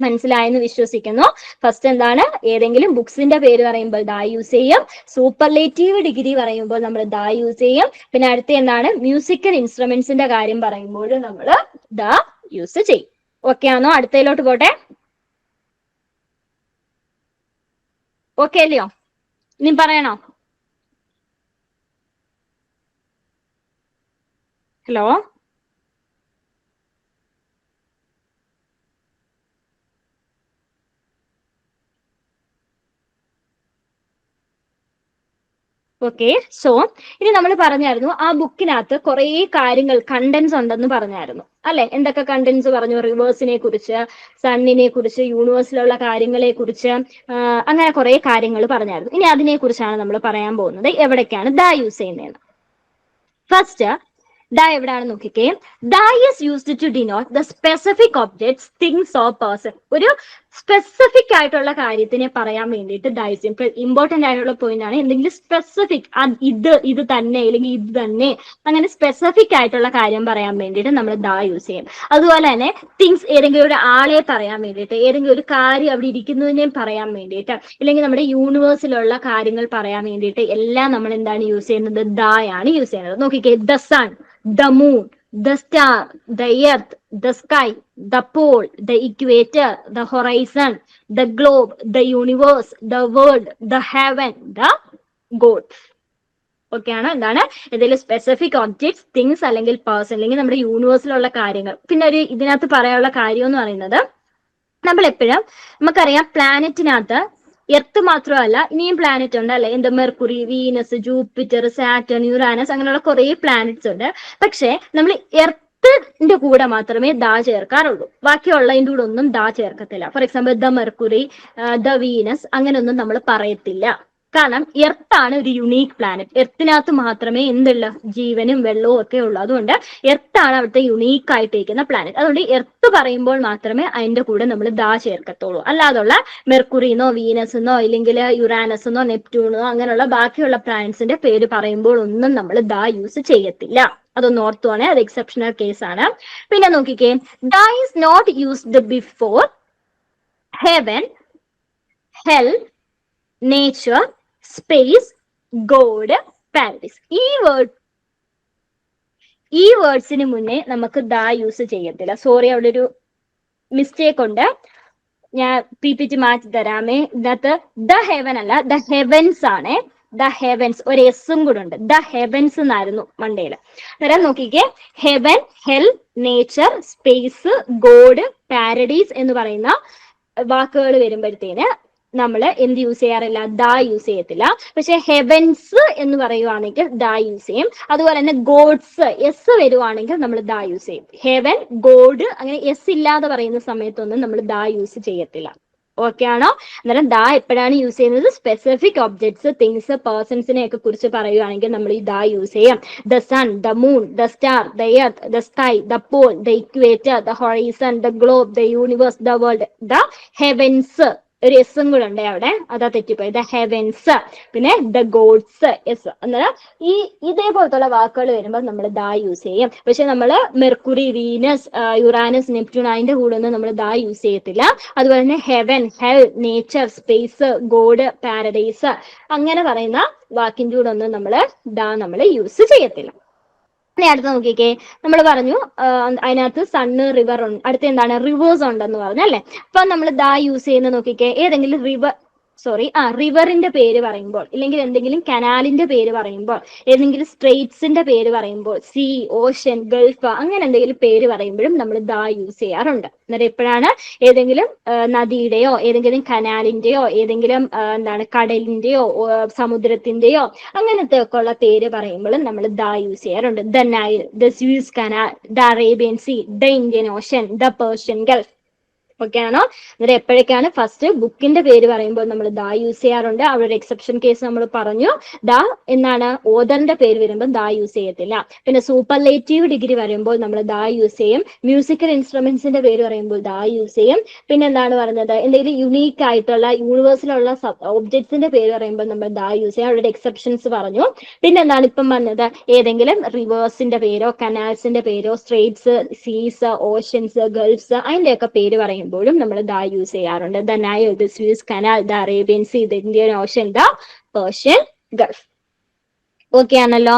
മനസ്സിലായെന്ന് വിശ്വസിക്കുന്നു. ഫസ്റ്റ് എന്താണ്? ഏതെങ്കിലും ബുക്സിന്റെ പേര് പറയുമ്പോൾ ദാ യൂസ് ചെയ്യും. സൂപ്പർലേറ്റീവ് ഡിഗ്രി പറയുമ്പോൾ നമ്മൾ ദാ യൂസ് ചെയ്യും. പിന്നെ അടുത്ത എന്താണ്? മ്യൂസിക്കൽ ഇൻസ്ട്രുമെന്റ്സിന്റെ കാര്യം പറയുമ്പോൾ നമ്മൾ ദ യൂസ് ചെയ്യും. ഓക്കെ ആണോ? അടുത്തയിലോട്ട് പോട്ടെ. ഓക്കെ അല്ലയോ? ഇനി പറയണോ? ഹലോ? ഓക്കെ സോ ഇനി നമ്മൾ പറഞ്ഞായിരുന്നു ആ ബുക്കിനകത്ത് കുറേ കാര്യങ്ങൾ കണ്ടന്റ്സ് ഉണ്ടെന്ന് പറഞ്ഞായിരുന്നു. അല്ലെ? എന്തൊക്കെ കണ്ടന്റ്സ് പറഞ്ഞു? റിവേഴ്സിനെ കുറിച്ച് സണ്ണിനെ കുറിച്ച് യൂണിവേഴ്സിലുള്ള കാര്യങ്ങളെ കുറിച്ച് അങ്ങനെ കുറെ കാര്യങ്ങൾ പറഞ്ഞായിരുന്നു. ഇനി അതിനെ കുറിച്ചാണ് നമ്മൾ പറയാൻ പോകുന്നത്. എവിടേക്കാണ് ദ യൂസ് ചെയ്യുന്നതെന്ന്. ഫസ്റ്റ് ദ എവിടെയാണ് നോക്കിക്കേ. The is used to denote the specific objects things or person. ഒരു സ്പെസിഫിക് ആയിട്ടുള്ള കാര്യത്തിനെ പറയാൻ വേണ്ടിയിട്ട് ദ യൂസ് ഇമ്പോർട്ടന്റ് ആയിട്ടുള്ള പോയിന്റ് ആണ്. എന്തെങ്കിലും സ്പെസിഫിക് ഇത് ഇത് തന്നെ അല്ലെങ്കിൽ ഇത് തന്നെ അങ്ങനെ സ്പെസിഫിക് ആയിട്ടുള്ള കാര്യം പറയാൻ വേണ്ടിയിട്ട് നമ്മൾ ദാ യൂസ് ചെയ്യും. അതുപോലെ തന്നെ തിങ്സ് ഏതെങ്കിലും ഒരു ആളെ പറയാൻ വേണ്ടിയിട്ട് ഏതെങ്കിലും ഒരു കാര്യം അവിടെ ഇരിക്കുന്നതിനെയും പറയാൻ വേണ്ടിയിട്ട് അല്ലെങ്കിൽ നമ്മുടെ യൂണിവേഴ്സിലുള്ള കാര്യങ്ങൾ പറയാൻ വേണ്ടിയിട്ട് എല്ലാം നമ്മൾ എന്താണ് യൂസ് ചെയ്യുന്നത്? ദായാണ് യൂസ് ചെയ്യുന്നത്. നോക്കിക്കേ the sun the moon, the star, the earth, the sky, the pole, the equator, the horizon, the globe, the universe, the world, the heaven, the God. ആണ്. എന്താണ്? എന്തെങ്കിലും സ്പെസിഫിക് ഒബ്ജക്ട്സ് തിങ്സ് അല്ലെങ്കിൽ പേഴ്സൺ അല്ലെങ്കിൽ നമ്മുടെ യൂണിവേഴ്സിലുള്ള കാര്യങ്ങൾ. പിന്നെ ഒരു ഇതിനകത്ത് പറയാനുള്ള കാര്യം എന്ന് പറയുന്നത് നമ്മൾ എപ്പോഴും നമുക്കറിയാം പ്ലാനറ്റിനകത്ത് എർത്ത് മാത്രമല്ല ഇനിയും പ്ലാനറ്റ് ഉണ്ട് അല്ലെ? എന്താ? Mercury Venus Jupiter Saturn Uranus അങ്ങനെയുള്ള കുറെ പ്ലാനറ്റ്സ് ഉണ്ട്. പക്ഷേ നമ്മൾ എർത്തിന്റെ കൂടെ മാത്രമേ ദാ ചേർക്കാറുള്ളൂ. ബാക്കിയുള്ളതിന്റെ കൂടെ ഒന്നും the ചേർക്കത്തില്ല. For example the Mercury the Venus അങ്ങനെയൊന്നും നമ്മൾ പറയത്തില്ല. കാരണം എർത്താണ് ഒരു യുണീക്ക് പ്ലാനറ്റ് എർത്തിനകത്ത് മാത്രമേ എന്തുള്ള ജീവനും വെള്ളവും ഒക്കെ ഉള്ളൂ. അതുകൊണ്ട് എർത്താണ് അവിടുത്തെ യുണീക്ക് ആയിട്ടിരിക്കുന്ന പ്ലാനറ്റ് അതുകൊണ്ട് എർത്ത് പറയുമ്പോൾ മാത്രമേ അതിന്റെ കൂടെ നമ്മൾ ദാ ചേർക്കത്തുള്ളൂ. അല്ലാതുള്ള മെർക്കുറിന്നോ ഇല്ലെങ്കിൽ യുറാനസെന്നോ നെപ്റ്റ്യൂണോ അങ്ങനെയുള്ള ബാക്കിയുള്ള പ്ലാനറ്റ്സിന്റെ പേര് പറയുമ്പോൾ ഒന്നും നമ്മൾ ദാ യൂസ് ചെയ്യത്തില്ല. അതൊന്ന് ഓർത്തുവാണേ അത് എക്സെപ്ഷണൽ കേസ് ആണ്. പിന്നെ നോക്കിക്കേ. The is not used before heaven hell nature space God paradise ഈ വേർഡ് ഈ വേർഡ്സിന് മുന്നേ നമുക്ക് ദ യൂസ് ചെയ്യത്തില്ല. സോറി അവിടെ ഒരു മിസ്റ്റേക്ക് ഉണ്ട്. ഞാൻ പി പി ടി മാറ്റി തരാമേ. ഇതിനകത്ത് ദ ഹെവൻ അല്ല ദ ഹെവൻസ് ആണ്. ദ ഹെവൻസ് ഒരു എസും കൂടെ ഉണ്ട്. ദ ഹെവൻസ് എന്നായിരുന്നു മണ്ടയിൽ തരാൻ നോക്കിക്കേ. Heaven hell nature space God paradise എന്ന് പറയുന്ന വാക്കുകൾ വരുമ്പോഴത്തേന് നമ്മൾ എന്ത് യൂസ് ചെയ്യാറില്ല? ദ യൂസ് ചെയ്യത്തില്ല. പക്ഷെ ഹെവൻസ് എന്ന് പറയുവാണെങ്കിൽ ദ യൂസ് ചെയ്യും. അതുപോലെ തന്നെ ഗോഡ്സ് എസ് വരുവാണെങ്കിൽ നമ്മൾ ദ യൂസ് ചെയ്യും. ഹെവൻ ഗോഡ് അങ്ങനെ എസ് ഇല്ലാതെ പറയുന്ന സമയത്തൊന്നും നമ്മൾ ദ യൂസ് ചെയ്യത്തില്ല. ഓക്കെ ആണോ? അന്നേരം ദ എപ്പോഴാണ് യൂസ് ചെയ്യുന്നത്? സ്പെസിഫിക് ഒബ്ജക്ട്സ് തിങ്സ് പേഴ്സൺസിനെ ഒക്കെ കുറിച്ച് പറയുകയാണെങ്കിൽ നമ്മൾ ഈ ദ യൂസ് ചെയ്യാം. The sun the moon the star the earth the sky the pole the equator the horizon the globe the universe the world the heavens ഒരു എസും കൂടെ ഉണ്ട് അവിടെ. അതാ തെറ്റിപ്പോയി. ദ ഹെവൻസ് പിന്നെ ദ ഗോഡ്സ് എസ് എന്നാൽ ഈ ഇതേപോലത്തുള്ള വാക്കുകൾ വരുമ്പോൾ നമ്മൾ ദാ യൂസ് ചെയ്യും. പക്ഷെ നമ്മൾ മെർക്കുറി വീനസ് യുറാനസ് നെപ്റ്റ്യൂൺ അതിന്റെ കൂടെ ഒന്നും നമ്മൾ ദാ യൂസ് ചെയ്യത്തില്ല. അതുപോലെ തന്നെ heaven hell nature space God paradise അങ്ങനെ പറയുന്ന വാക്കിന്റെ കൂടെ ഒന്നും നമ്മൾ ദാ നമ്മൾ യൂസ് ചെയ്യത്തില്ല. ഇനി അടുത്ത് നോക്കിക്കേ. നമ്മൾ പറഞ്ഞു അതിനകത്ത് സണ്ണ് റിവർ ഉണ്ട്. അടുത്ത എന്താണ്? റിവേഴ്സ് ഉണ്ടെന്ന് പറഞ്ഞു അല്ലെ? അപ്പൊ നമ്മൾ ദാ യൂസ് ചെയ്യുന്ന നോക്കിക്കേ. ഏതെങ്കിലും റിവർ സോറി ആ റിവറിന്റെ പേര് പറയുമ്പോൾ ഇല്ലെങ്കിൽ എന്തെങ്കിലും കനാലിന്റെ പേര് പറയുമ്പോൾ ഏതെങ്കിലും സ്ട്രേറ്റ്സിന്റെ പേര് പറയുമ്പോൾ സീ ഓഷൻ ഗൾഫ് അങ്ങനെ എന്തെങ്കിലും പേര് പറയുമ്പോഴും നമ്മൾ ദ യൂസ് ചെയ്യാറുണ്ട്. അന്നേരം എപ്പോഴാണ്? ഏതെങ്കിലും നദിയുടെയോ ഏതെങ്കിലും കനാലിന്റെയോ ഏതെങ്കിലും എന്താണ് കടലിന്റെയോ സമുദ്രത്തിന്റെയോ അങ്ങനത്തെ ഒക്കെ ഉള്ള പേര് പറയുമ്പോഴും നമ്മൾ ദ യൂസ് ചെയ്യാറുണ്ട്. The Nile the Suez Canal the Arabian Sea the Indian Ocean the Persian Gulf okay അന്നേരം എപ്പോഴൊക്കെയാണ് ഫസ്റ്റ് ബുക്കിന്റെ പേര് പറയുമ്പോൾ നമ്മൾ ദാ യൂസ് ചെയ്യാറുണ്ട്. അവിടെ ഒരു എക്സെപ്ഷൻ കേസ് നമ്മൾ പറഞ്ഞു. ദാ എന്നാണ് ഓദറിന്റെ പേര് വരുമ്പോൾ ദാ യൂസ് ചെയ്യത്തില്ല. പിന്നെ സൂപ്പർലേറ്റീവ് ഡിഗ്രി വരുമ്പോൾ നമ്മൾ ദാ യൂസ് ചെയ്യും. മ്യൂസിക്കൽ ഇൻസ്ട്രുമെന്റ്സിന്റെ പേര് പറയുമ്പോൾ ദാ യൂസ് ചെയ്യും. പിന്നെ എന്താണ് പറയുന്നത്? എന്തെങ്കിലും യുണീക്ക് ആയിട്ടുള്ള യൂണിവേഴ്സിലുള്ള ഒബ്ജക്ട്സിന്റെ പേര് പറയുമ്പോൾ നമ്മൾ ദാ യൂസ് ചെയ്യും. അവിടെ എക്സെപ്ഷൻസ് പറഞ്ഞു. പിന്നെ എന്താണ് ഇപ്പം വന്നത് ഏതെങ്കിലും റിവേഴ്സിന്റെ പേരോ കനാൽസിന്റെ പേരോ സ്ട്രേറ്റ്സ് സീസ് ഓഷ്യൻസ് ഗൾഫ്സ് അതിന്റെയൊക്കെ പേര് പറയുമ്പോഴും നമ്മൾ ദ യൂസ് ചെയ്യാറുണ്ട്. The Nile the Suez Canal the Arabian Sea the Indian Ocean the Persian Gulf okay ആണല്ലോ.